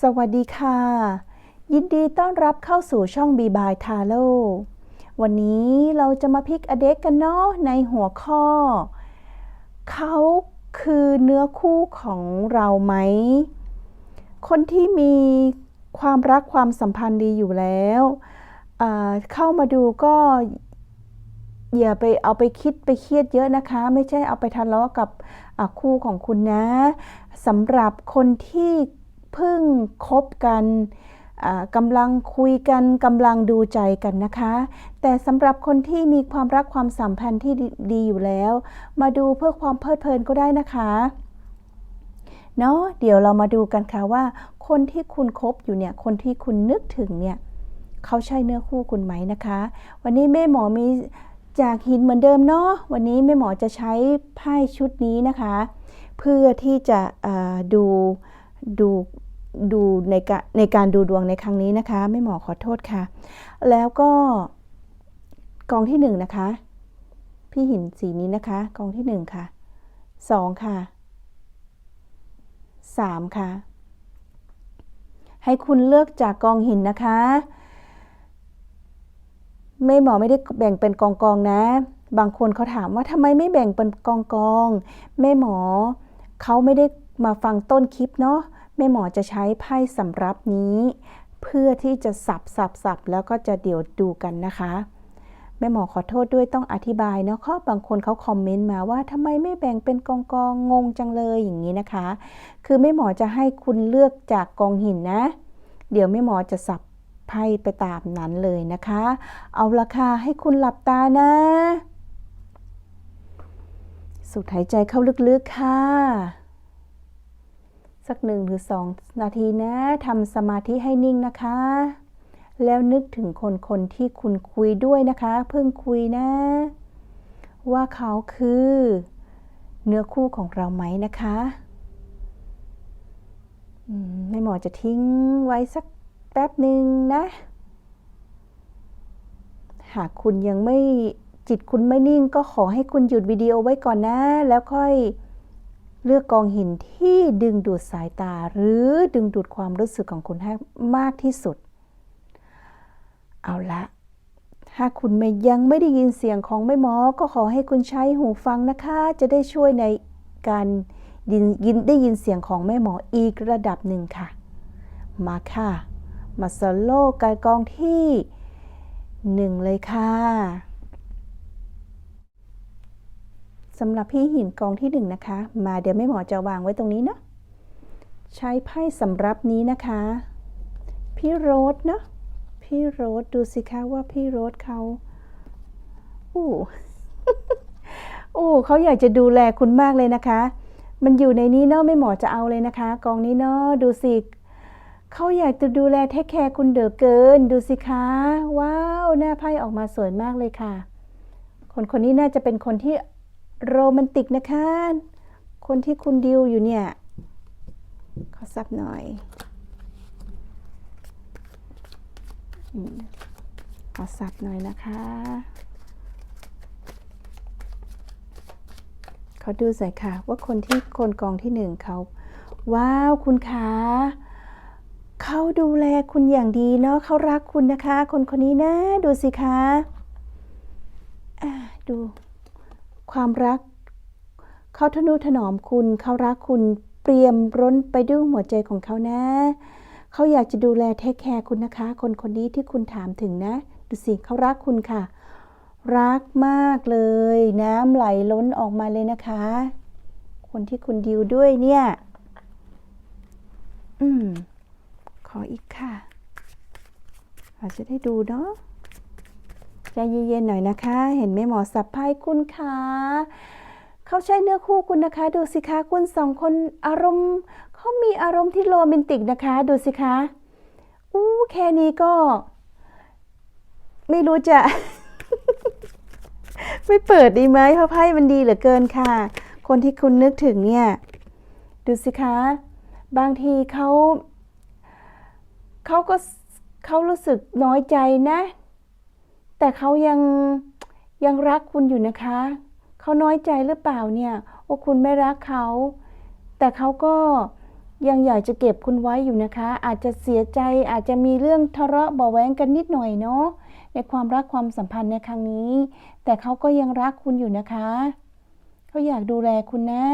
สวัสดีค่ะ ยินดีต้อนรับเข้าสู่ช่อง b ีบายทาโร่วันนี้เราจะมาพิกอเด็กกันเนาะในหัวข้อ เขาคือเนื้อคู่ของเราไหม คนที่มีความรักความสัมพันธ์ดีอยู่แล้ว เข้ามาดูก็อย่าไปเอาไปคิดไปเครียดเยอะนะคะ ไม่ใช่เอาไปทะเลาะกับคู่ของคุณนะสำหรับคนที่ เพิ่งคบกันกำลังคุยกันกำลังดูใจกันนะคะ แต่สำหรับคนที่มีความรักความสัมพันธ์ที่ดีอยู่แล้ว มาดูเพื่อความเพลิดเพลินก็ได้นะคะเนาะเดี๋ยวเรามาดูกันค่ะว่า คนที่คุณคบอยู่เนี่ยคนที่คุณนึกถึงเนี่ยเขาใช่เนื้อคู่คุณไหมนะคะ วันนี้แม่หมอมีจากหินเหมือนเดิมเนาะวันนี้แม่หมอจะใช้ไพ่ชุดนี้นะคะ เพื่อที่จะดูดู ดูในการในการดูดวงในครั้งนี้นะคะแม่หมอขอโทษค่ะ แล้วก็กองที่หนึ่งนะคะพี่หินสีนี้นะคะกองที่หนึ่งค่ะสองค่ะสามค่ะ ให้คุณเลือกจากกองหินนะคะ ไม่หมอไม่ได้แบ่งเป็นกองกองๆนะ บางคนเขาถามว่าทำไมไม่แบ่งเป็นกองกองๆแม่หมอเขาไม่ได้มาฟังต้นคลิปเนาะ แม่หมอจะใช้ไพ่สำรับนี้ เพื่อที่จะสับสับสับแล้วก็จะเดี๋ยวดูกันนะคะแม่หมอขอโทษด้วยต้องอธิบายเนาะข้อบางคนเขาคอมเมนต์มาว่าทำไมไม่แบ่งเป็นกองกองงงจังเลยอย่างนี้นะคะ คือแม่หมอจะให้คุณเลือกจากกองหินนะ เดี๋ยวแม่หมอจะสับไพ่ไปตามนั้นเลยนะคะ เอาละค่ะให้คุณหลับตานะสูดหายใจเข้าลึกๆค่ะ สักหนึ่งหรือสองนาทีนะทำสมาธิให้นิ่งนะคะ แล้วนึกถึงคนคนที่คุณคุยด้วยนะคะ เพิ่งคุยนะ ว่าเขาคือ เนื้อคู่ของเราไหมนะคะมแม่หมอจะทิ้งไว้สักแป๊บหนึ่งนะ หากคุณยังไม่จิตคุณไม่นิ่งก็ขอให้คุณหยุดวิดีโอไว้ก่อนนะ แล้วค่อย เลือกกองหินที่ดึงดูดสายตาหรือดึงดูดความรู้สึกของคุณให้มากที่สุด เอาละถ้าคุณไม่ยังไม่ได้ยินเสียงของแม่หมอ ก็ขอให้คุณใช้หูฟังนะคะ จะได้ช่วยในการยินยินได้ยินเสียงของแม่หมออีกระดับหนึ่งค่ะ มาค่ะ มาโซโล่การกองที่หนึ่งเลยค่ะ สำหรับพี่หินกองที่หนึ่งนะคะ มาเดี๋ยวแม่หมอจะวางไว้ตรงนี้เนาะใช้ไพ่สำรับนี้นะคะ พี่โรสเนาะพี่โรสดูสิคะว่าพี่โรสเขาอู้โอ้เขาอยากจะดูแลคุณมากเลยนะคะ มันอยู่ในนี้เนาะไม่หมอจะเอาเลยนะคะ กองนี้เนาะดูสิเขาอยากจะดูแลเทคแคร์คุณเดือเกิน ดูสิคะว้าวหน้าไพ่ออกมาสวยมากเลยค่ะ คนคนนี้น่าจะเป็นคนที่ โรแมนติกนะคะ คนที่คุณดิวอยู่เนี่ย ขอซับหน่อยอืมขอซับหน่อยนะคะเขาดูใส่ค่ะ ว่าคนที่คนกองที่หนึ่งเขาว้าวคุณคะเขาดูแลคุณอย่างดีเนาะเขารักคุณนะคะ คนคนนี้นะ ดูสิคะ อ่าดู ความรัก เขาทนุถนอมคุณ เขารักคุณเปรียมร้นไปด้วยหัวใจของเขานะ เขาอยากจะดูแลเทคแคร์คุณนะคะ คนคนนี้ที่คุณถามถึงนะ ดูสิเขารักคุณค่ะ รักมากเลย น้ำไหลล้นออกมาเลยนะคะ คนที่คุณดิวด้วยเนี่ย อืม ขออีกค่ะเราจะได้ดูเนาะ ใจเย็นๆหน่อยนะคะ เห็นไหมหมอสับไพ่คุณคะเขาใช้เนื้อคู่คุณนะคะ ดูสิคะคุณสองคนอารมณ์เขามีอารมณ์ที่โรแมนติกนะคะ ดูสิคะอู้แค่นี้ก็ ไม่รู้จะ ไม่เปิดดีไหมเพราะไพ่มันดีเหลือเกินค่ะ คนที่คุณนึกถึงเนี่ย ดูสิคะ บางทีเขาเขาก็เขารู้สึกน้อยใจนะ แต่เขายังยังรักคุณอยู่นะคะ เขาน้อยใจหรือเปล่าเนี่ยว่าคุณไม่รักเขา แต่เขาก็ยังอยากจะเก็บคุณไว้อยู่นะคะ อาจจะเสียใจอาจจะมีเรื่องทะเลาะเบาะแว้งกันนิดหน่อยเนาะในความรักความสัมพันธ์ในครั้งนี้ แต่เขาก็ยังรักคุณอยู่นะคะเขาอยากดูแลคุณนะ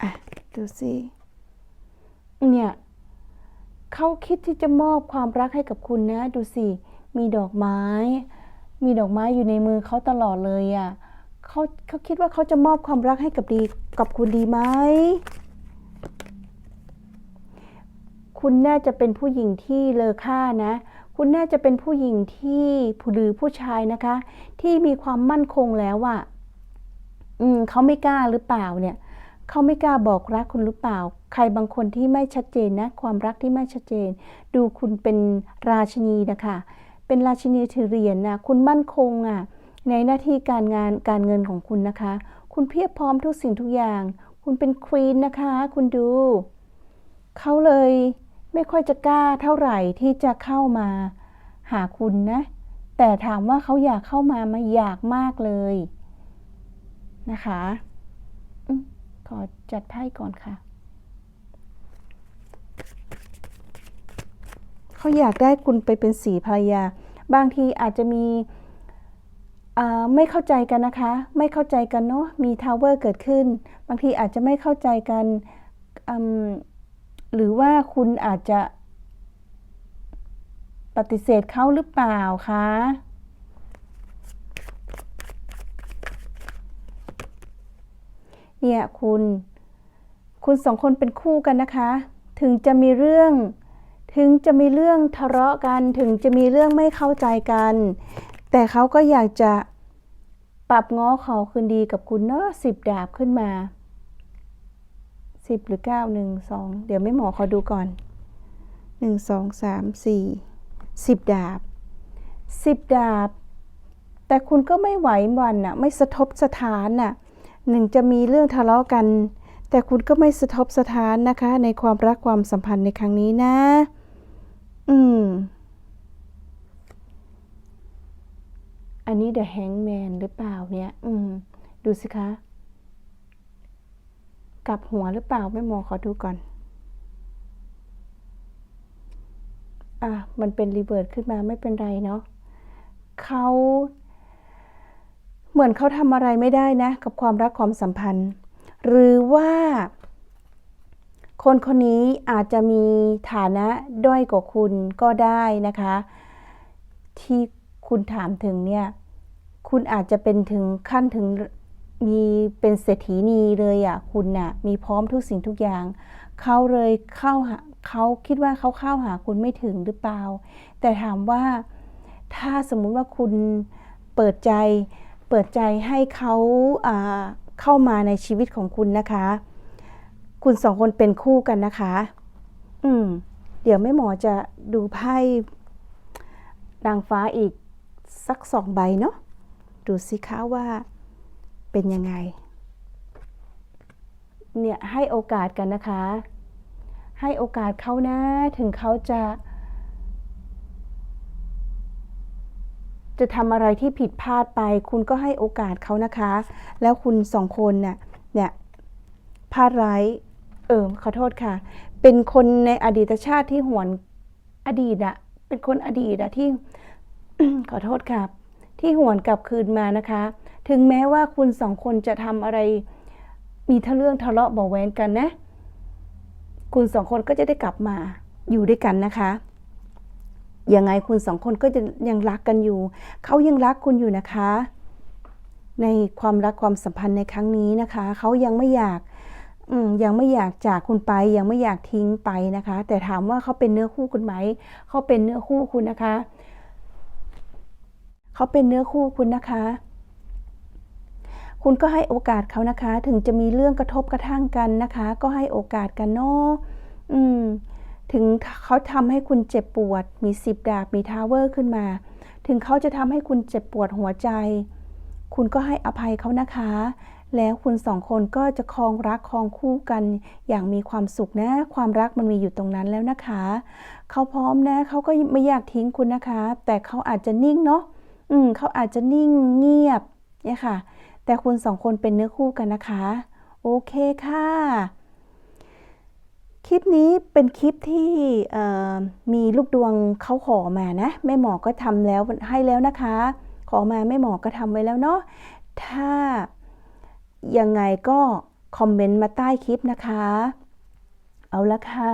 อะดูสิเนี่ย เขาคิดที่จะมอบความรักให้กับคุณนะ ดูสิ มีดอกไม้ มีดอกไม้อยู่ในมือเขาตลอดเลยอะ่ะเขาเขาคิดว่าเขาจะมอบความรักให้กับดีกับคุณดีไหม คุณน่าจะเป็นผู้หญิงที่เลอค่านะ คุณน่าจะเป็นผู้หญิงที่ผู้หรือผู้ชายนะคะ ที่มีความมั่นคงแล้วอะอืมเขาไม่กล้าหรือเปล่าเนี่ย เขาไม่กล้าบอกรักคุณหรือเปล่า ใครบางคนที่ไม่ชัดเจนนะ ความรักที่ไม่ชัดเจน ดูคุณเป็นราชินีนะคะ เป็นราชินีถือเหรียญนะคุณมั่นคงอะ่ะในหน้าที่การงานการเงินของคุณนะคะ คุณเพียบพร้อมทุกสิ่งทุกอย่าง คุณเป็นควีนนะคะ คุณดู เขาเลยไม่ค่อยจะกล้าเท่าไหร่ที่จะเข้ามาหาคุณนะ แต่ถามว่าเขาอยากเข้ามามาอยากมากเลยนะคะอขอจัดไพ่ก่อนค่ะ เขาอยากได้คุณไปเป็นสีภรรยา บางทีอาจจะมีไม่เข้าใจกันนะคะ ไม่เข้าใจกันเนาะมีทาวเวอร์เกิดขึ้น บางทีอาจจะไม่เข้าใจกันหรือว่าคุณอาจจะปฏิเสธเขาหรือเปล่าคะเนี่ยคุณ คุณสองคนเป็นคู่กันนะคะ ถึงจะมีเรื่อง ถึงจะมีเรื่องทะเลาะกัน ถึงจะมีเรื่องไม่เข้าใจกัน แต่เขาก็อยากจะปรับง้อขอคืนดีกับคุณเนาะสิบดาบขึ้นมาสิบหรือเก้าหนึ่งสองเดี๋ยวไม่หมอขอดูก่อนหนึ่งสองสามสี่สิบดาบสิบดาบ แต่คุณก็ไม่ไหววันน่ะ ไม่สะทบสถานน่ะหนึ่งจะมีเรื่องทะเลาะกัน แต่คุณก็ไม่สะทบสถานนะคะ ในความรักความสัมพันธ์ในครั้งนี้นะ อืม นี้ The Hangman หรือเปล่าเนี่ย อืม ดูสิคะ กลับหัวหรือเปล่าแม่หมอขอดูก่อน อะ มันเป็นรีเวิร์ดขึ้นมาไม่เป็นไรเนาะเขาเหมือนเขาทำอะไรไม่ได้นะ กับความรักความสัมพันธ์ หรือว่า คนคนนี้อาจจะมีฐานะด้อยกว่าคุณก็ได้นะคะ ที่คุณถามถึงเนี่ย คุณอาจจะเป็นถึงขั้นถึงมีเป็นเศรษฐีนีเลยอะคุณน่ะมีพร้อมทุกสิ่งทุกอย่างเขาเลยเข้าหาเขาคิดว่าเขาเข้าหาคุณไม่ถึงหรือเปล่า แต่ถามว่าถ้าสมมุติว่าคุณเปิดใจเปิดใจให้เขาเข้ามาในชีวิตของคุณนะคะ คุณสองคนเป็นคู่กันนะคะ อืม เดี๋ยวแม่หมอจะดูไพ่นางฟ้าอีกสักสองใบเนาะ ดูสิคะว่าเป็นยังไง เนี่ยให้โอกาสกันนะคะ ให้โอกาสเขานะถึงเขาจะ จะทำอะไรที่ผิดพลาดไป คุณก็ให้โอกาสเขานะคะ แล้วคุณสองคนเนี่ยเนี่ยพลาดร้ายเออขอโทษค่ะ เป็นคนในอดีตชาติที่หวนอดีตอะเป็นคนอดีตอะที่ขอโทษค่ะ ที่หวนกลับคืนมานะคะ ถึงแม้ว่าคุณสองคนจะทำอะไร มีทะเรื่องทะเลาะเบาแหวนกันนะ คุณสองคนก็จะได้กลับมาอยู่ด้วยกันนะคะยังไงคุณสองคนก็จะยังรักกันอยู่ เขายังรักคุณอยู่นะคะ ในความรักความสัมพันธ์ในครั้งนี้นะคะ เขายังไม่อยากยังไม่อยากจากคุณไป ยังไม่อยากทิ้งไปนะคะ แต่ถามว่าเขาเป็นเนื้อคู่คุณไหม เขาเป็นเนื้อคู่คุณนะคะ เขาเป็นเนื้อคู่คุณนะคะ คุณก็ให้โอกาสเขานะคะ ถึงจะมีเรื่องกระทบกระทั่งกันนะคะ ก็ให้โอกาสกันเนาะอืม ถึงเขาทำให้คุณเจ็บปวด มีสิบดาบมีทาวเวอร์ขึ้นมา ถึงเขาจะทำให้คุณเจ็บปวดหัวใจ คุณก็ให้อภัยเขานะคะ แล้วคุณสองคนก็จะคลองรักคลองคู่กันอย่างมีความสุขนะ ความรักมันมีอยู่ตรงนั้นแล้วนะคะ เขาพร้อมนะ เขาก็ไม่อยากทิ้งคุณนะคะ แต่เขาอาจจะนิ่งเนาะ อืมเขาอาจจะนิ่งเงียบเนี่ยค่ะ แต่คุณสองคนเป็นเนื้อคู่กันนะคะ โอเคค่ะ คลิปนี้เป็นคลิปที่มีลูกดวงเขาขอมานะแม่หมอก็ทำแล้วให้แล้วนะคะ ขอมาแม่หมอก็ทำไว้แล้วเนาะถ้ายังไงก็คอมเมนต์มาใต้คลิปนะคะ เอาละค่ะ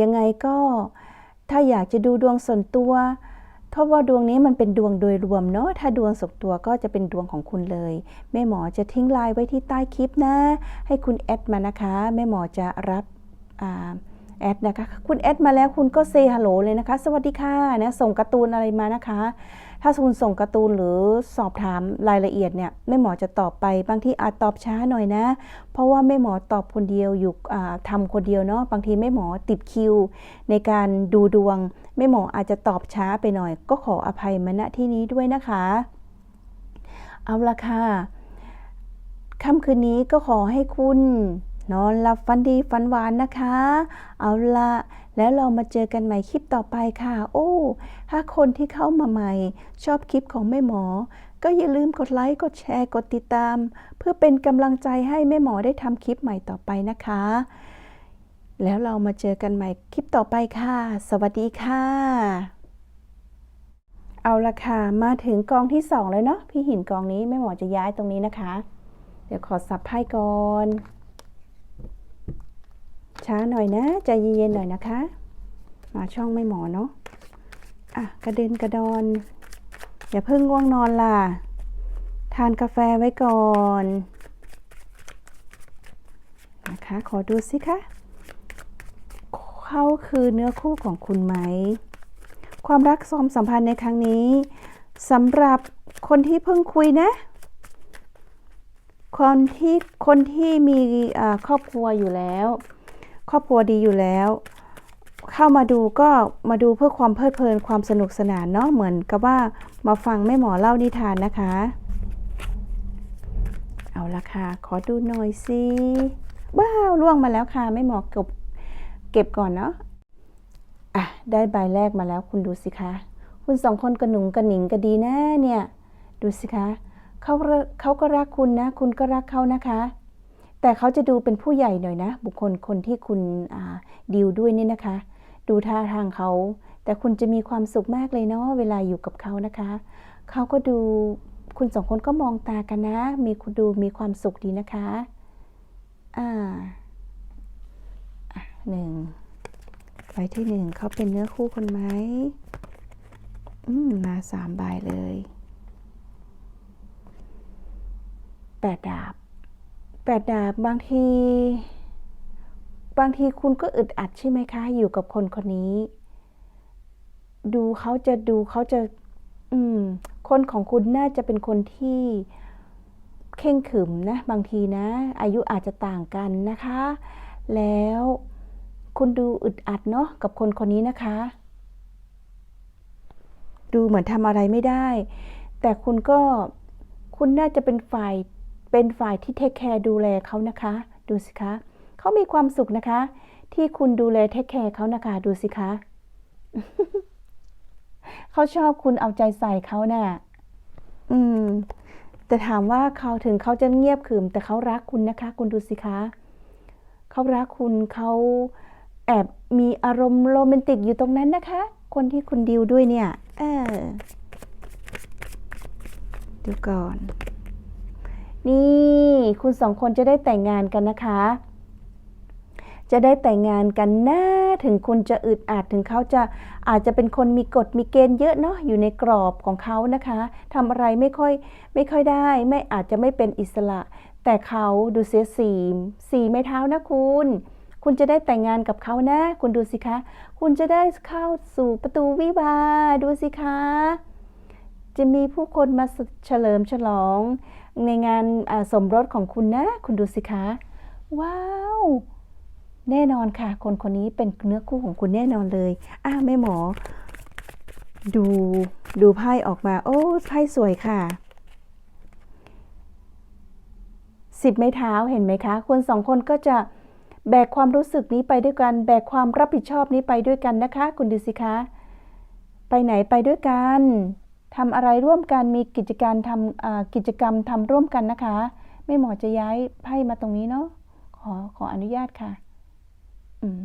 ยังไงก็ถ้าอยากจะดูดวงส่วนตัว เพราะว่าดวงนี้มันเป็นดวงโดยรวมเนาะ ถ้าดวงสกตัวก็จะเป็นดวงของคุณเลย แม่หมอจะทิ้งไลน์ไว้ที่ใต้คลิปนะ ให้คุณแอดมานะคะ แม่หมอจะรับอแอดนะคะ คุณแอดมาแล้วคุณก็เซฮัลโหลเลยนะคะ สวัสดีค่ะนะ ส่งการ์ตูนอะไรมานะคะ ถ้าคุณส่งการ์ตูนหรือสอบถามรายละเอียดเนี่ยแม่หมอจะตอบไป บางทีอาจตอบช้าหน่อยนะ เพราะว่าแม่หมอตอบคนเดียวอยู่อ่าทำคนเดียวเนาะบางทีแม่หมอติดคิว ในการดูดวงแม่หมออาจจะตอบช้าไปหน่อย ก็ขออภัยมาณที่นี้ด้วยนะคะ เอาละค่ะค่ำคืนนี้ก็ขอให้คุณ นอนหลับฝันดีฝันหวานนะคะ เอาละแล้วเรามาเจอกันใหม่คลิปต่อไปค่ะ โอ้ ถ้าคนที่เข้ามาใหม่ ชอบคลิปของแม่หมอ ก็อย่าลืมกดไลค์กดแชร์กดติดตาม เพื่อเป็นกำลังใจให้แม่หมอได้ทำคลิปใหม่ต่อไปนะคะ แล้วเรามาเจอกันใหม่คลิปต่อไปค่ะ สวัสดีค่ะ เอาละค่ะ มาถึงกองที่สองเลยเนาะพี่หินกองนี้แม่หมอจะย้ายตรงนี้นะคะ เดี๋ยวขอสับไพ่ก่อน ช้าหน่อยนะใจเย็นๆหน่อยนะคะ มาช่องแม่หมอเนาะอะกระเด็นกระดอน อย่าเพิ่งง่วงนอนล่ะ ทานกาแฟไว้ก่อนนะคะ ขอดูสิคะเขาคือเนื้อคู่ของคุณไหม ความรักความสัมพันธ์ในครั้งนี้สำหรับคนที่เพิ่งคุยนะคนที่คนที่มีครอบครัวอยู่แล้ว รอบครัวดีอยู่แล้ว เข้ามาดูก็มาดูเพื่อความเพลิดเพลินความสนุกสนานเนาะเหมือนกับว่ามาฟังแม่หมอเล่านิทานนะคะ เอาละค่ะขอดูหน่อยสิว้าวล่วงมาแล้วค่ะแม่หมอเก็บเก็บก่อนเนาะอะได้ใบแรกมาแล้วคุณดูสิคะคุณสองคนกระหนุงกระหนิงกระดีนะเนี่ย ดูสิคะเขาเรเขาก็รักคุณนะ คุณก็รักเขานะคะ แต่เขาจะดูเป็นผู้ใหญ่หน่อยนะ บุคคลคนที่คุณดีลด้วยนี่นะคะ ดูท่าทางเขา แต่คุณจะมีความสุขมากเลยเนาะเวลาอยู่กับเขานะคะ เขาก็ดูคุณสองคนก็มองตากันนะ มีคุณดูมีความสุขดีนะคะ อ่าหนึ่งใบที่หนึ่งเขาเป็นเนื้อคู่คนไหมอืมมาสามใบเลยแปดดาบ แปดดาบบางที บางทีคุณก็อึดอัดใช่ไหมคะ อยู่กับคนคนนี้ ดูเขาจะดูเขาจะ อืม คนของคุณน่าจะเป็นคนที่เข่งขึมนะ บางทีนะ อายุอาจจะต่างกันนะคะ แล้วคุณดูอึดอัดเนาะกับคนคนนี้นะคะ ดูเหมือนทำอะไรไม่ได้ แต่คุณก็คุณน่าจะเป็นฝ่าย เป็นฝ่ายที่เทคแคร์ดูแลเขานะคะ ดูสิคะเขามีความสุขนะคะ ที่คุณดูแลเทคแคร์เขานะคะดูสิคะเขาชอบคุณเอาใจใส่เขาน่ะอืม แต่ถามว่าเขาถึงเขาจะเงียบขึมแต่เขารักคุณนะคะ คุณดูสิคะเขารักคุณเขาแอบมีอารมณ์โรแมนติกอยู่ตรงนั้นนะคะ คนที่คุณดิวด้วยเนี่ย เออดูก่อน นี่คุณสองคนจะได้แต่งงานกันนะคะ จะได้แต่งงานกันนะถึงคุณจะอึดอัดถึงเขาจะอาจจะเป็นคนมีกฎมีเกณฑ์เยอะเนาะอยู่ในกรอบของเขานะคะทำอะไรไม่ค่อยไม่ค่อยได้ ไม่อาจจะไม่เป็นอิสระ แต่เขาดูเสียสีสีไม้เท้านะคุณคุณจะได้แต่งงานกับเขานะ คุณดูสิคะ คุณจะได้เข้าสู่ประตูวิวาดูสิคะ จะมีผู้คนมาเฉลิมฉลอง ในงานสมรสของคุณนะ คุณดูสิคะ ว้าว แน่นอนค่ะ คนคนนี้เป็นเนื้อคู่ของคุณแน่นอนเลยอ้าแม่หมอ ดูดูไพ่ออกมา โอ้ไพ่สวยค่ะสิบไม้เท้าเห็นไหมคะ คนสองคนก็จะแบกความรู้สึกนี้ไปด้วยกัน แบกความรับผิดชอบนี้ไปด้วยกันนะคะ คุณดูสิคะ ไปไหนไปด้วยกัน ทำอะไรร่วมกันมีกิจการทำกิจกรรมทำร่วมกันนะคะแม่หมอจะย้ายไพ่มาตรงนี้เนาะขอขออนุญาตค่ะ อืม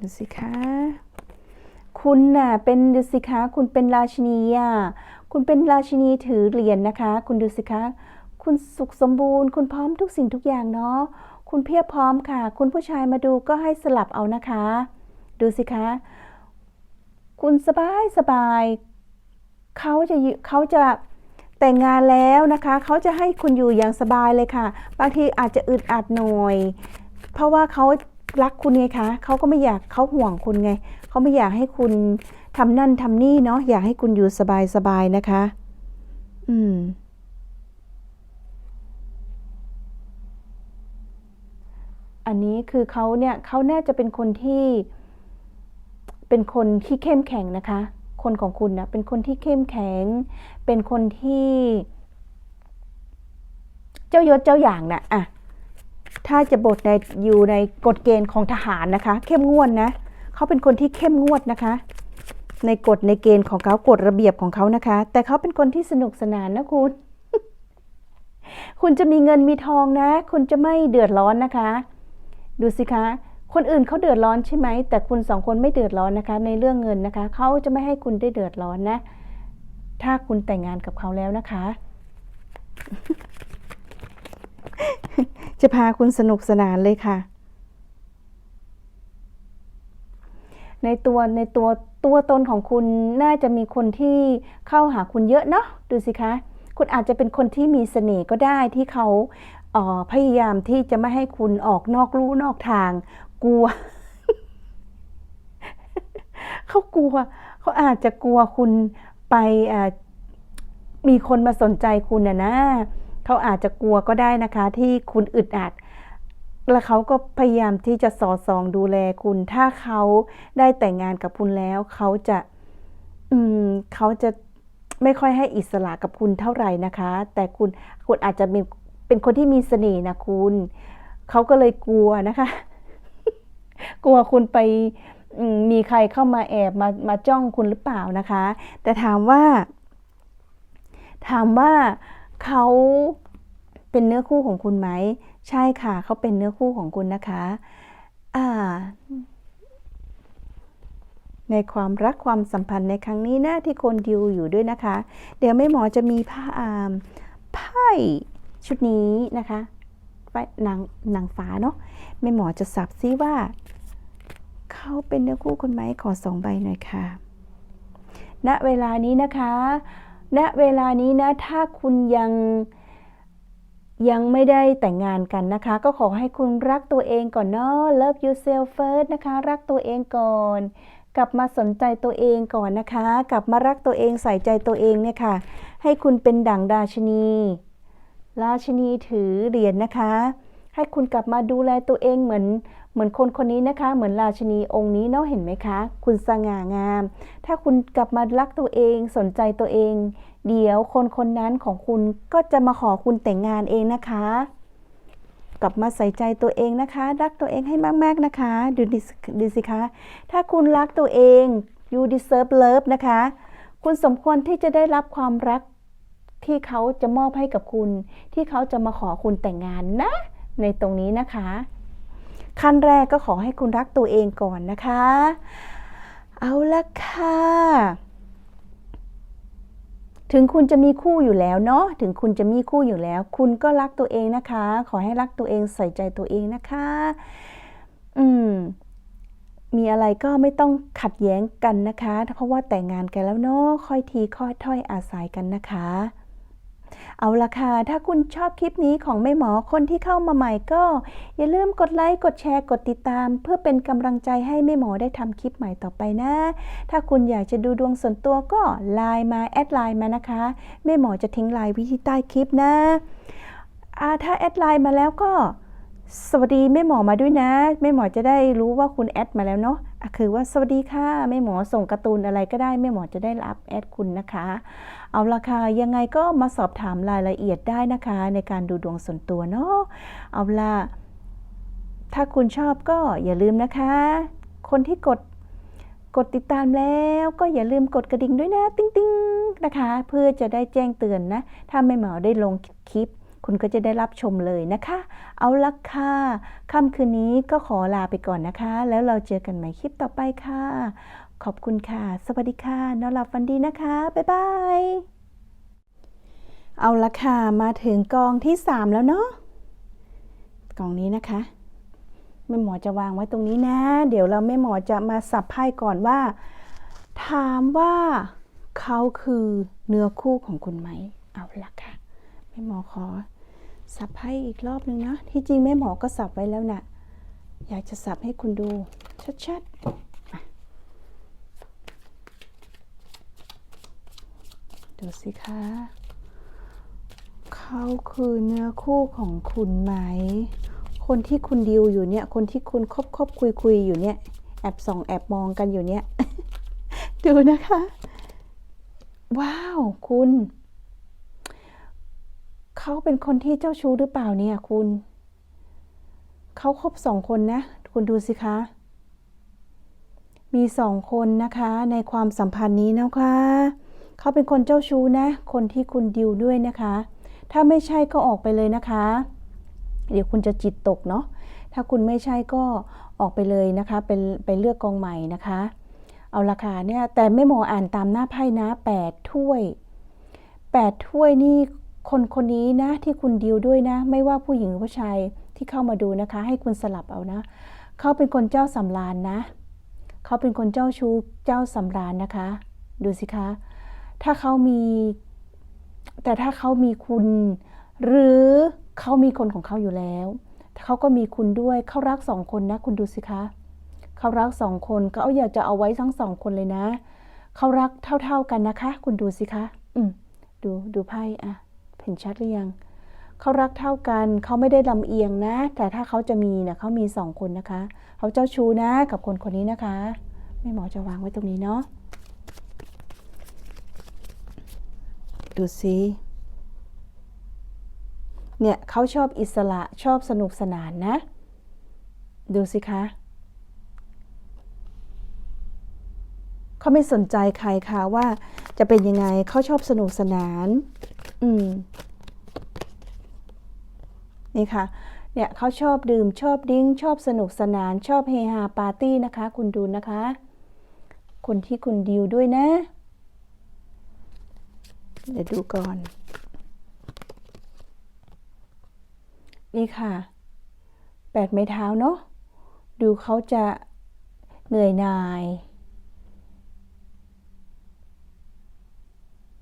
ดูสิคะ คุณน่ะเป็นดูสิคะ คุณเป็นราชินีอะคุณเป็นราชินีถือเหรียญนะคะ คุณดูสิคะ คุณสุขสมบูรณ์ คุณพร้อมทุกสิ่งทุกอย่างเนาะ คุณเพียบพร้อมค่ะ คุณผู้ชายมาดูก็ให้สลับเอานะคะ ดูสิคะ คุณสบายสบายเขาจะเขาจะแต่งงานแล้วนะคะ เขาจะให้คุณอยู่อย่างสบายเลยค่ะ บางทีอาจจะอึดอัดหน่อย เพราะว่าเขารักคุณไงคะเขาก็ไม่อยากเขาห่วงคุณไง เขาไม่อยากให้คุณทำนั่นทำนี่เนาะ อยากให้คุณอยู่สบายๆนะคะ อืม อันนี้คือเขาเนี่ยเขาน่าจะเป็นคนที่ เป็นคนที่เข้มแข็งนะคะ คนของคุณนะเป็นคนที่เข้มแข็ง เป็นคนที่ เจ้ายศเจ้าอย่างนะอะถ้าจะบทในอยู่ในกฎเกณฑ์ของทหารนะคะ เข้มงวดนะเขาเป็นคนที่เข้มงวดนะคะ ในกฎในเกณฑ์ของเขากฎระเบียบของเขานะคะ แต่เขาเป็นคนที่สนุกสนานนะคุณ คุณจะมีเงินมีทองนะ คุณจะไม่เดือดร้อนนะคะ ดูสิคะคนอื่นเขาเดือดร้อนใช่ไหม แต่คุณสองคนไม่เดือดร้อนนะคะ ในเรื่องเงินนะคะ เขาจะไม่ให้คุณได้เดือดร้อนนะ ถ้าคุณแต่งงานกับเขาแล้วนะคะ จะพาคุณสนุกสนานเลยค่ะ ในตัวในตัวตัวตนของคุณน่าจะมีคนที่เข้าหาคุณเยอะเนาะดูสิคะ คุณอาจจะเป็นคนที่มีเสน่ห์ก็ได้ที่เขา พยายามที่จะไม่ให้คุณออกนอกลู่นอกทาง กลัว เขากลัว เขาอาจจะกลัวคุณไปมีคนมาสนใจคุณนะนะเขาอาจจะกลัวก็ได้นะคะ ที่คุณอึดอัด แล้วเขาก็พยายามที่จะสอดส่องดูแลคุณ ถ้าเขาได้แต่งงานกับคุณแล้ว เขาจะ อืม เขาจะไม่ค่อยให้อิสระกับคุณเท่าไหร่นะคะ แต่คุณคุณอาจจะเป็น เป็นคนที่มีเสน่ห์นะคุณเขาก็เลยกลัวนะคะ กลัวคุณไปมมีใครเข้ามาแอบมามาจ้องคุณหรือเปล่านะคะ แต่ถามว่า ถามว่าเขาเป็นเนื้อคู่ของคุณไหม ใช่ค่ะเขาเป็นเนื้อคู่ของคุณนะคะอ่าในความรักความสัมพันธ์ในครั้งนี้นะที่คนดิวอยู่ด้วยนะคะ เดี๋ยวแม่หมอจะมีผ้าอามไพ่ ชุดนี้นะคะไพ่นางนางฟ้าเนาะแม่หมอจะสับซิว่า เขาเป็นเนื้อคู่คนไหมขอสองใบหน่อยค่ะ ณเวลานี้นะคะ ณเวลานี้นะ ถ้าคุณยังยังไม่ได้แต่งงานกันนะคะ ก็ขอให้คุณรักตัวเองก่อนเนาะ love yourself first นะคะ รักตัวเองก่อน กลับมาสนใจตัวเองก่อนนะคะ กลับมารักตัวเองใส่ใจตัวเองเนี่ยค่ะ ให้คุณเป็นดั่งราชนี ราชินีถือเหรียญนะคะ ให้คุณกลับมาดูแลตัวเองเหมือนเหมือนคนคนนี้นะคะ เหมือนราชินีองค์นี้เนาะเห็นไหมคะ คุณสง่างาม ถ้าคุณกลับมารักตัวเองสนใจตัวเอง เดี๋ยวคนคนนั้นของคุณก็จะมาขอคุณแต่งงานเองนะคะ กลับมาใส่ใจตัวเองนะคะ รักตัวเองให้มากๆนะคะ ดูดิดูสิคะ ถ้าคุณรักตัวเอง you deserve love นะคะ คุณสมควรที่จะได้รับความรัก ที่เขาจะมอบให้กับคุณ ที่เขาจะมาขอคุณแต่งงานนะ ในตรงนี้นะคะ ขั้นแรกก็ขอให้คุณรักตัวเองก่อนนะคะ เอาละค่ะ ถึงคุณจะมีคู่อยู่แล้วเนาะถึงคุณจะมีคู่อยู่แล้ว คุณก็รักตัวเองนะคะ ขอให้รักตัวเองใส่ใจตัวเองนะคะ อืมมีอะไรก็ไม่ต้องขัดแย้งกันนะคะ เพราะว่าแต่งงานกันแล้วเนาะค่อยทีค่อยถ้อยอาศัยกันนะคะ เอาละค่ะ ถ้าคุณชอบคลิปนี้ของแม่หมอคนที่เข้ามาใหม่ก็ อย่าลืมกดไลค์ กดแชร์ กดติดตาม เพื่อเป็นกำลังใจให้แม่หมอได้ทำคลิปใหม่ต่อไปนะ ถ้าคุณอยากจะดูดวงส่วนตัวก็ไลน์มาแอดไลน์มานะคะแม่หมอจะทิ้งไลน์ไวิที่ใต้คลิปนะอาถ้าแอดไลน์มาแล้วก็ สวัสดีแม่หมอมาด้วยนะแม่หมอจะได้รู้ว่าคุณแอดมาแล้วเนาะ คือว่าสวัสดีค่ะแม่หมอส่งการ์ตูนอะไรก็ได้แม่หมอจะได้รับแอดคุณนะคะ เอาละค่ะยังไงก็มาสอบถามรายละเอียดได้นะคะ ในการดูดวงส่วนตัวเนาะเอาละถ้าคุณชอบก็อย่าลืมนะคะ คนที่กดกดติดตามแล้วก็อย่าลืมกดกระดิ่งด้วยนะ ติ๊งติ๊งๆนะคะ เพื่อจะได้แจ้งเตือนนะ ถ้าแม่หมอได้ลงคลิป คุณก็จะได้รับชมเลยนะคะ เอาละค่ะค่ำคืนนี้ก็ขอลาไปก่อนนะคะ แล้วเราเจอกันใหม่คลิปต่อไปค่ะ ขอบคุณค่ะ สวัสดีค่ะนอนหลับฝันดีนะคะ บ๊ายบาย เอาละค่ะ มาถึงกองที่ 3 แล้วเนาะกองนี้นะคะแม่หมอจะวางไว้ตรงนี้นะ เดี๋ยวเราแม่หมอจะมาสับไพ่ก่อนว่า ถามว่าเขาคือเนื้อคู่ของคุณไหม เอาละค่ะ ม่หมอขอ สับไพ่อีกรอบนึงนะ ที่จริงแม่หมอก็สับไว้แล้วนะ่ะ อยากจะสับให้คุณดู ชัดๆ ดูสิคะเขาคือเนื้อคู่ของคุณไหม คนที่คุณดิวอยู่เนี่ย คนที่คุณคบคบคุยคุยอยู่เนี่ย แอบส่องแอบมองกันอยู่เนี่ย ดูนะคะ ว้าว คุณ เขาเป็นคนที่เจ้าชู้หรือเปล่าเนี่ยคุณ เขาคบสองคนนะ คุณดูสิคะ มีสองคนนะคะในความสัมพันธ์นี้นะคะ เขาเป็นคนเจ้าชู้นะ คนที่คุณดิวด้วยนะคะ ถ้าไม่ใช่ก็ออกไปเลยนะคะ เดี๋ยวคุณจะจิตตกเนาะ ถ้าคุณไม่ใช่ก็ออกไปเลยนะคะเป็นไปเลือกกองใหม่นะคะ เอาราคาเนี่ยแต่ไม่หมออ่านตามหน้าไพ่นะ8ถ้วย8ถ้วยนี่ คนคนนี้นะที่คุณดิวด้วยนะ ไม่ว่าผู้หญิงหรือผู้ชายที่เข้ามาดูนะคะ ให้คุณสลับเอานะเขาเป็นคนเจ้าสำราญนะ เขาเป็นคนเจ้าชู้เจ้าสำราญนะคะ ดูสิคะ ถ้าเขามี แต่ถ้าเขามีคุณ หรือเขามีคนของเขาอยู่แล้วเขาก็มีคุณด้วยเขารักสองคนนะ คุณดูสิคะเขารักสองคนเขาอยากจะเอาไว้ทั้งสองคนเลยนะเขารักเท่า ๆกันนะคะ คุณดูสิคะ อืมดูดูไพ่อะ เห็นชัดหรือยังเขารักเท่ากันเขาไม่ได้ลำเอียงนะ แต่ถ้าเขาจะมีนะเขามีสองคนนะคะเขาเจ้าชู้นะกับคนคนนี้นะคะแม่หมอจะวางไว้ตรงนี้เนาะดูสิเนี่ยเขาชอบอิสระชอบสนุกสนานนะ ดูสิคะเขาไม่สนใจใครค่ะว่าจะเป็นยังไงเขาชอบสนุกสนาน อืม นี่ค่ะ เนี่ยเขาชอบดื่มชอบดิ้ง ชอบสนุกสนาน ชอบเฮฮาปาร์ตี้นะคะ คุณดูนะคะ คนที่คุณดิวด้วยนะ เดี๋ยวดูก่อน นี่ค่ะ แปดไม้เท้าเนาะ ดูเขาจะเหนื่อยหน่าย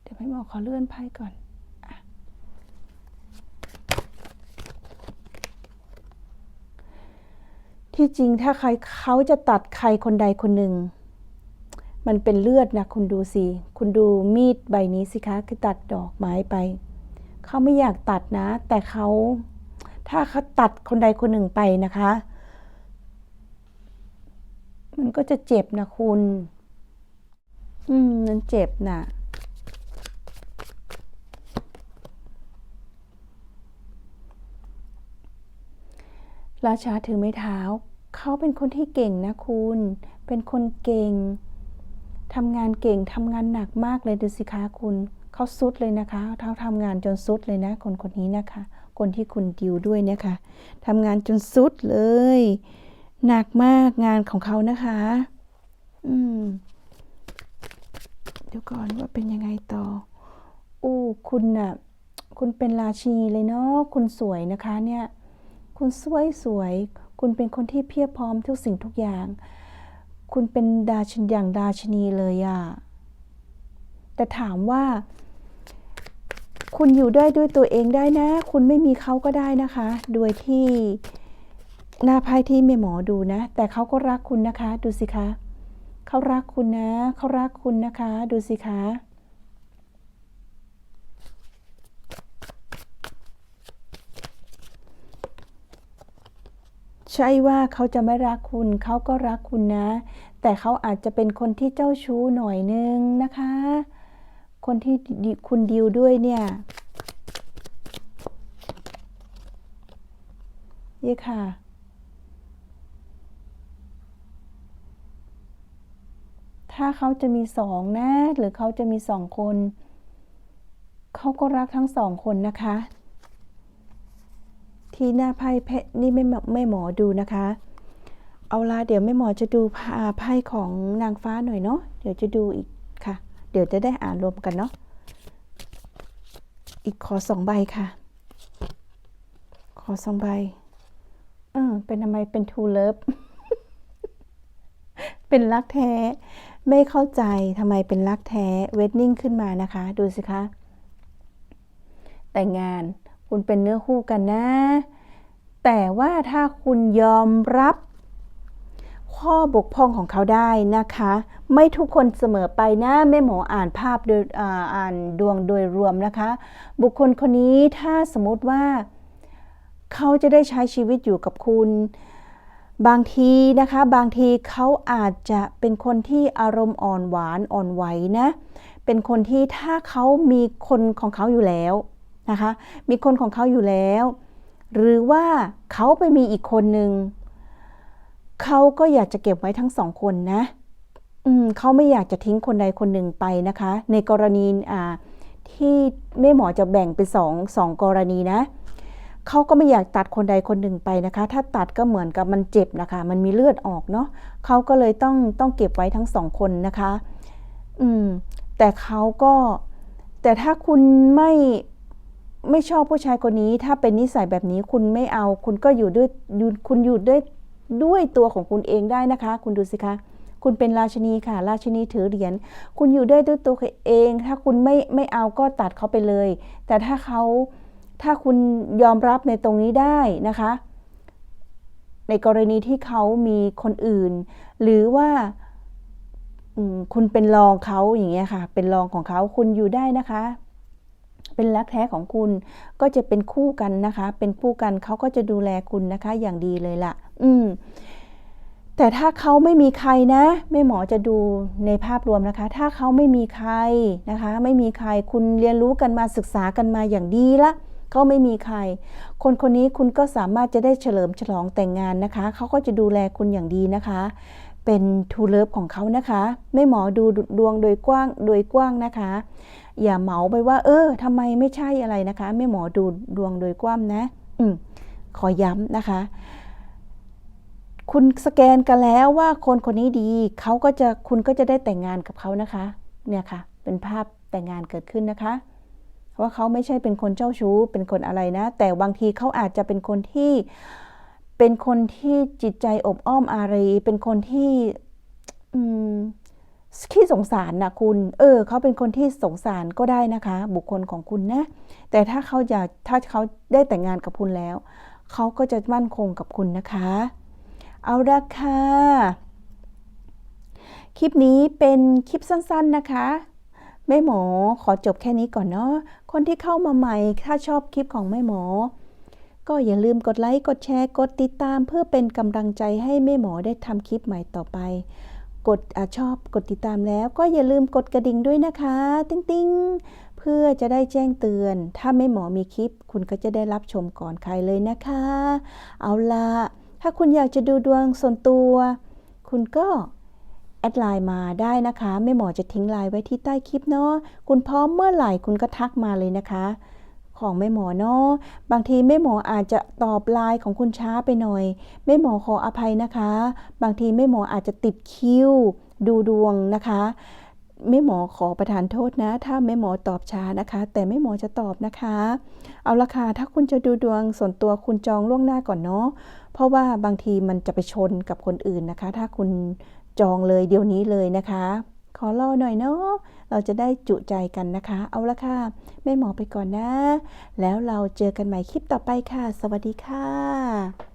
เดี๋ยวให้หมอขอเลื่อนไพ่ก่อนอะ ที่จริงถ้าใครเขาจะตัดใครคนใดคนหนึ่ง มันเป็นเลือดนะคุณดูสิ คุณดูมีดใบนี้สิคะคือตัดดอกไม้ไป เขาไม่อยากตัดนะ แต่เขาถ้าเขาตัดคนใดคนหนึ่งไปนะคะ มันก็จะเจ็บนะคุณ อืมมันเจ็บนะ ราชาถือไม้เท้า เขาเป็นคนที่เก่งนะคุณ เป็นคนเก่งทำงานเก่งทำงานหนักมากเลยดูสิคะคุณเขาสุดเลยนะคะเขาทำงานจนสุดเลยนะ คนคนนี้นะคะ คนที่คุณดิวด้วยเนี่ยค่ะทำงานจนสุดเลย หนักมากงานของเขานะคะ อืมเดี๋ยวก่อนว่าเป็นยังไงต่ออู้คุณน่ะ คุณเป็นราชีเลยเนาะคุณสวยนะคะเนี่ย คุณสวยสวย คุณเป็นคนที่เพียบพร้อมทุกสิ่งทุกอย่าง คุณเป็นดาชินอย่างดาชนีเลยอะแต่ถามว่า คุณอยู่ได้ด้วยตัวเองได้นะ คุณไม่มีเขาก็ได้นะคะ โดยที่หน้าไพ่ที่แม่หมอดูนะ แต่เขาก็รักคุณนะคะ ดูสิคะเขารักคุณนะ เขารักคุณนะคะ ดูสิคะ ใช่ว่าเขาจะไม่รักคุณ เขาก็รักคุณนะ แต่เขาอาจจะเป็นคนที่เจ้าชู้หน่อยนึงนะคะ คนที่คุณดิวด้วยเนี่ยนี่ค่ะ ถ้าเขาจะมีสองนะ หรือเขาจะมีสองคน เขาก็รักทั้งสองคนนะคะ ที่หน้าไพ่เพนี่ไม่ไม่หมอดูนะคะ เอาละเดี๋ยวแม่หมอจะดูพาไพ่ของนางฟ้าหน่อยเนาะเดี๋ยวจะดูอีกค่ะ เดี๋ยวจะได้อ่านรวมกันเนาะอีกขอสองใบค่ะ ขอสองใบเออเป็นทำไมเป็นทูเลิฟเป็นรักแท้ ไม่เข้าใจทำไมเป็นรักแท้เวดนิ่งขึ้นมานะคะ ดูสิคะ แต่งงาน คุณเป็นเนื้อคู่กันนะ แต่ว่าถ้าคุณยอมรับ ข้อบกพร่องของเขาได้นะคะ ไม่ทุกคนเสมอไปนะแม่หมออ่านภาพโดยอ่าอ่านดวงโดยรวมนะคะ บุคคลคนนี้ถ้าสมมติว่า เขาจะได้ใช้ชีวิตอยู่กับคุณบางทีนะคะบางทีเขาอาจจะเป็นคนที่อารมณ์อ่อนหวานอ่อนไหวนะ เป็นคนที่ถ้าเขามีคนของเขาอยู่แล้ว นะคะ มีคนของเขาอยู่แล้ว หรือว่าเขาไปมีอีกคนหนึ่งเขาก็อยากจะเก็บไว้ทั้งสองคนนะอืมเขาไม่อยากจะทิ้งคนใดคนหนึ่งไปนะคะ ในกรณีอ่าที่แม่หมอจะแบ่งเป็นสองสองกรณีนะเขาก็ไม่อยากตัดคนใดคนหนึ่งไปนะคะ ถ้าตัดก็เหมือนกับมันเจ็บนะคะ มันมีเลือดออกเนาะเขาก็เลยต้องต้องเก็บไว้ทั้งสองคนนะคะ อืม แต่เขาก็ แต่ถ้าคุณไม่ ไม่ชอบผู้ชายคนนี้ ถ้าเป็นนิสัยแบบนี้คุณไม่เอา คุณก็อยู่ด้วยคุณอยู่ด้วยด้วยตัวของคุณเองได้นะคะ คุณดูสิคะคุณเป็นราชินีค่ะ ราชินีถือเหรียญคุณอยู่ได้ด้วยตัวเอง ถ้าคุณไม่ไม่เอาก็ตัดเขาไปเลย แต่ถ้าเขาถ้าคุณยอมรับในตรงนี้ได้นะคะ ในกรณีที่เขามีคนอื่น หรือว่าคุณเป็นรองเขาอย่างเงี้ยค่ะ เป็นรองของเขาคุณอยู่ได้นะคะ เป็นรักแท้ของคุณ ก็จะเป็นคู่กันนะคะ เป็นคู่กันเขาก็จะดูแลคุณนะคะ อย่างดีเลยล่ะ อืมแต่ถ้าเขาไม่มีใครนะแม่หมอจะดูในภาพรวมนะคะ ถ้าเขาไม่มีใครนะคะ ไม่มีใครคุณเรียนรู้กันมาศึกษากันมาอย่างดีละเขาไม่มีใคร คนคนนี้คุณก็สามารถจะได้เฉลิมฉลองแต่งงานนะคะ เขาก็จะดูแลคุณอย่างดีนะคะ เป็นทูเลิฟของเขานะคะแม่หมอดูดวงโดยกว้างโดยกว้างนะคะ อย่าเหมาไปว่า เออทำไมไม่ใช่อะไรนะคะแม่หมอดูดวงโดยกว้างนะ อืมขอย้ำนะคะ คุณสแกนกันแล้วว่าคนคนนี้ดีเขาก็จะคุณก็จะได้แต่งงานกับเขานะคะ เนี่ยค่ะ เป็นภาพแต่งงานเกิดขึ้นนะคะ ว่าเขาไม่ใช่เป็นคนเจ้าชู้ เป็นคนอะไรนะ แต่บางทีเขาอาจจะเป็นคนที่เป็นคนที่จิตใจอบอ้อมอารี เป็นคนที่ อืม ขี้สงสารนะคุณ เออเขาเป็นคนที่สงสารก็ได้นะคะ บุคคลของคุณนะ แต่ถ้าเขาอยากถ้าเขาได้แต่งงานกับคุณแล้ว เขาก็จะมั่นคงกับคุณนะคะ เอาละค่ะ คลิปนี้เป็นคลิปสั้นๆนะคะแม่หมอขอจบแค่นี้ก่อนเนาะ คนที่เข้ามาใหม่ ถ้าชอบคลิปของแม่หมอ ก็อย่าลืมกดไลค์ กดแชร์ กดติดตาม เพื่อเป็นกำลังใจให้แม่หมอได้ทำคลิปใหม่ต่อไป กดอชอบกดติดตามแล้วก็อย่าลืมกดกระดิ่งด้วยนะคะ ติ๊งติ๊งเพื่อจะได้แจ้งเตือน ถ้าแม่หมอมีคลิป คุณก็จะได้รับชมก่อนใครเลยนะคะ เอาละถ้าคุณอยากจะดูดวงส่วนตัว คุณก็แอดไลน์มาได้นะคะแม่หมอจะทิ้งไลน์ไว้ที่ใต้คลิปเนาะคุณพร้อมเมื่อไหร่คุณก็ทักมาเลยนะคะ ของแม่หมอเนาะบางทีแม่หมออาจจะตอบไลน์ของคุณช้าไปหน่อยแม่หมอขออภัยนะคะ บางทีแม่หมออาจจะติดคิวดูดวงนะคะแม่หมอขอประทานโทษนะ ถ้าแม่หมอตอบช้านะคะ แต่แม่หมอจะตอบนะคะ เอาละค่ะถ้าคุณจะดูดวงส่วนตัวคุณจองล่วงหน้าก่อนเนาะเพราะว่าบางทีมันจะไปชนกับคนอื่นนะคะ ถ้าคุณจองเลยเดี๋ยวนี้เลยนะคะ ขอรอหน่อยเนาะเราจะได้จุใจกันนะคะ เอาละค่ะแม่หมอไปก่อนนะ แล้วเราเจอกันใหม่คลิปต่อไปค่ะ สวัสดีค่ะ